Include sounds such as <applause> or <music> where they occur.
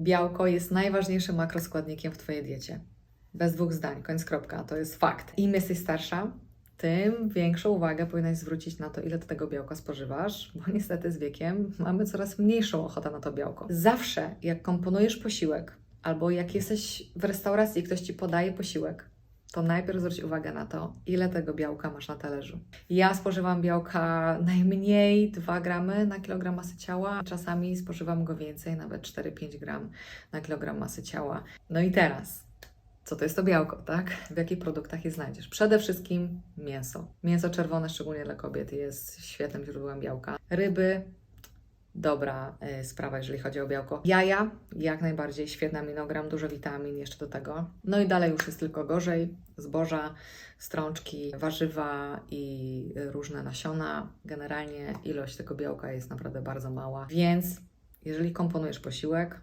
Białko jest najważniejszym makroskładnikiem w Twojej diecie. Bez dwóch zdań, koniec kropka, to jest fakt. Im jesteś starsza, tym większą uwagę powinnaś zwrócić na to, ile tego białka spożywasz, bo niestety z wiekiem mamy coraz mniejszą ochotę na to białko. Zawsze, jak komponujesz posiłek, albo jak jesteś w restauracji i ktoś ci podaje posiłek, to najpierw zwróć uwagę na to, ile tego białka masz na talerzu. Ja spożywam białka <laughs> najmniej 2 gramy na kilogram masy ciała, czasami spożywam go więcej, nawet 4-5 gram na kilogram masy ciała. No i teraz, co to jest to białko, tak? W jakich produktach je znajdziesz? Przede wszystkim mięso. Mięso czerwone, szczególnie dla kobiet, jest świetnym źródłem białka. Ryby, dobra y, sprawa, jeżeli chodzi o białko. Jaja, jak najbardziej, świetny aminogram, dużo witamin jeszcze do tego. No i dalej już jest tylko gorzej. Zboża, strączki, warzywa i różne nasiona. Generalnie ilość tego białka jest naprawdę bardzo mała, więc jeżeli komponujesz posiłek,